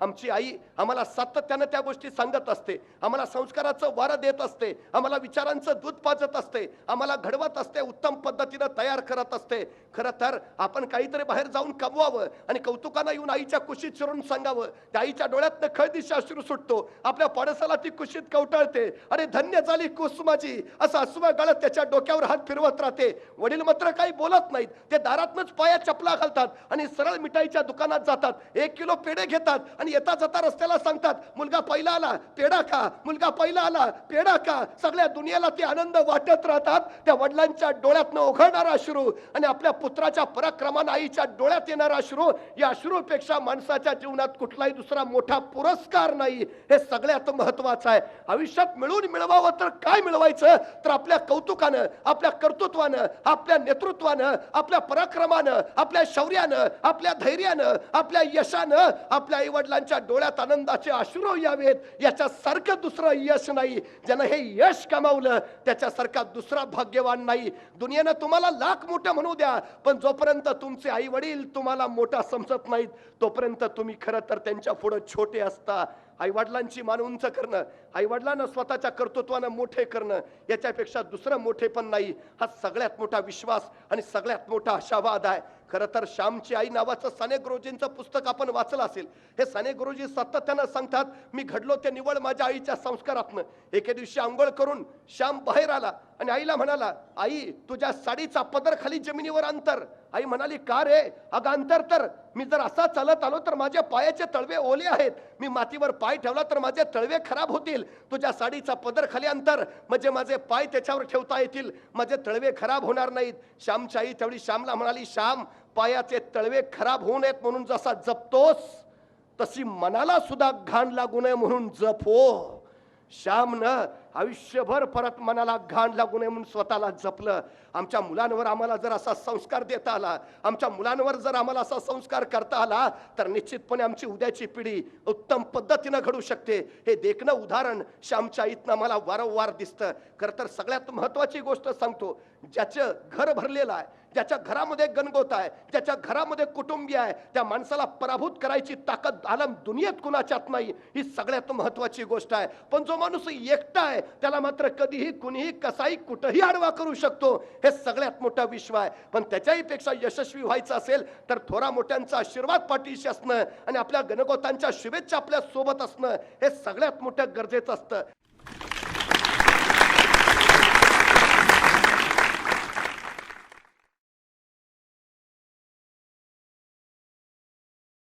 आमची आई आम्हाला सातत्यानं त्या गोष्टी सांगत असते. आम्हाला संस्काराचं वारं देत असते. आम्हाला विचारांचं दूध पाजत असते. आम्हाला घडवत असते उत्तम पद्धतीनं तयार करत असते. खरं तर आपण काहीतरी बाहेर जाऊन कमवावं आणि कौतुकानं येऊन आईच्या कुशीत शिरून सांगावं. त्या आईच्या डोळ्यातनं खळदिशी अश्रू सुटतो. आपल्या पडसाला ती कुशीत कवटाळते. अरे धन्य झाली कुसुमाची असं अश्वा गळत त्याच्या डोक्यावर हात फिरवत राहते. वडील मात्र काही बोलत नाहीत. ते दारातनच पाया चपला घालतात आणि सरळ मिठाईच्या दुकानात जातात. एक किलो पेढे घेतात आणि येता जाता रस्त्याला सांगतात मुलगा पहिला आला पेढा खा मुलगा पहिला आला पेढा खा. सगळ्या दुनियेला ते आनंद वाटत राहतात. त्या वडिलांच्या डोळ्यातनं ओघळणारा अश्रू आणि आपल्या पुत्राच्या पराक्रमानं आईच्या डोळ्यात येणारा अश्रू या अश्रूपेक्षा माणसाच्या जीवनात कुठलाही दुसरा मोठा पुरस्कार नाही. हे सगळ्यात महत्वाचं आहे. आयुष्यात मिळून मिळवावं तर काय मिळवायचं? तर आपल्या कौतुकानं आपल्या कर्तृत्वानं आपल्या नेतृत्वानं आपल्या पराक्रमानं आपल्या शौर्यानं आपल्या धैर्यानं आपल्या यशानं आपल्या आई त्यांच्या डोळ्यात आनंदाचे अश्रू यावेत. याच्यासारखं दुसरं यश नाही. ज्यानं हे यश कमावलं त्याच्यासारखा दुसरा भाग्यवान नाही. दुनियेनं तुम्हाला लाख मोठं म्हणू द्या पण जोपर्यंत तुमचे आई वडील तुम्हाला मोठा समजत नाहीत तोपर्यंत तुम्ही खरं तर त्यांच्या पुढं छोटे असता. आई वडिलांची मान उंच करणं आई वडिलांना स्वतःच्या कर्तृत्वानं मोठे करणं याच्यापेक्षा दुसरं मोठे पण नाही. हा सगळ्यात मोठा विश्वास आणि सगळ्यात मोठा आशावाद आहे. खरं तर श्यामची आई नावाचं साने गुरुजींचं पुस्तक आपण वाचलं असेल. हे साने गुरुजी सातत्यानं सांगतात मी घडलो ते निवड माझ्या आईच्या संस्कारातनं. एके दिवशी आंघोळ करून श्याम बाहेर आला. आणि आईला म्हणाला आई तुझ्या साडीचा पदर खाली जमिनीवर अंतर. आई म्हणाली का रे? अगं अंतर तर. मी जर असा चालत आलो तर माझ्या पायाचे तळवे ओले आहेत. मी मातीवर पाय ठेवला तर माझे तळवे खराब होतील. तुझ्या साडीचा पदर खाली अंतर. म्हणजे माझे पाय त्याच्यावर ठेवता येतील. माझे तळवे खराब होणार नाहीत. श्यामची आई तेवढी श्यामला म्हणाली श्याम पायाचे तळवे खराब होऊ नयेत म्हणून जसा जपतोस तशी मनाला सुद्धा घाण लागू नये म्हणून जपो. श्यामनं आयुष्यभर परत मनाला घाण लागू नये म्हणून स्वतःला जपलं. आमच्या मुलांवर आम्हाला जर असा संस्कार देता आला आमच्या मुलांवर जर आम्हाला असा संस्कार करता आला तर निश्चितपणे आमची उद्याची पिढी उत्तम पद्धतीनं घडू शकते. हे देखणं उदाहरण श्यामच्या इथनं मला वारंवार दिसतं. खरं तर सगळ्यात महत्त्वाची गोष्ट सांगतो ज्याचं घर भरलेलं आहे ज्याच्या घरामध्ये गणगोत आहे ज्याच्या घरामध्ये कुटुंबीय आहे त्या माणसाला पराभूत करायची ताकद आलम दुनियेत कुणाच्यात नाही ही सगळ्यात महत्वाची गोष्ट आहे. पण जो माणूस एकटा आहे त्याला मात्र कधीही कुणीही कसाही कुठंही आडवा करू शकतो. हे सगळ्यात मोठा विश्व आहे. पण त्याच्याही पेक्षा यशस्वी व्हायचं असेल तर थोरा मोठ्यांचा आशीर्वाद पाठीशी असणं आणि आपल्या गणगोतांच्या शुभेच्छा आपल्यासोबत असणं हे सगळ्यात मोठं गरजेचं असतं.